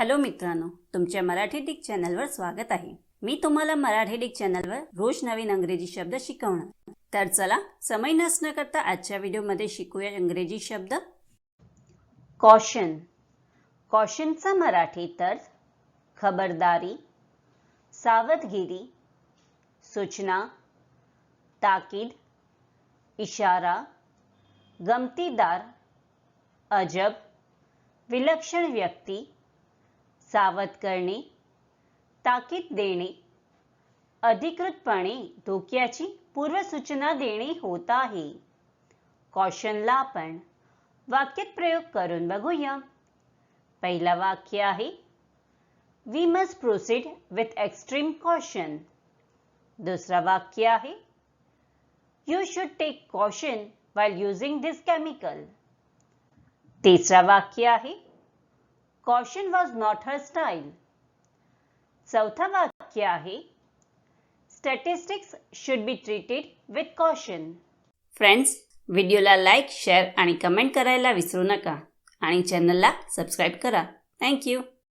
Hello मित्रांनो तुमच्या Marathi Dick चॅनलवर स्वागत आहे. मी तुम्हाला मराठी डिक चॅनलवर रोज नवीन अंग्रेजी शब्द शिकवणार. तर चला समय नसणं करता आजच्या व्हिडिओमध्ये शिकूया इंग्रजी शब्द. कॉशन कॉशनचा मराठी तर्ज खबरदारी सावधगिरी सूचना ताकीद इशारा गमतीदार अजब विलक्षण व्यक्ती सावध करणे ताकीद देणे अधिकृतपणे धोक्याची पूर्वसूचना देणे होत आहे. कॉशनला आपण वाक्यात प्रयोग करून बघूया. पहिला वाक्य आहे we must proceed with extreme caution दुसरा वाक्य आहे you should take caution while using this chemical तिसरा वाक्य आहे caution was not her style चौथा वाक्य आहे statistics should be treated with caution friends व्हिडिओला लाईक शेअर आणि कमेंट करायला विसरू नका आणि चॅनलला सबस्क्राईब करा. थँक्यू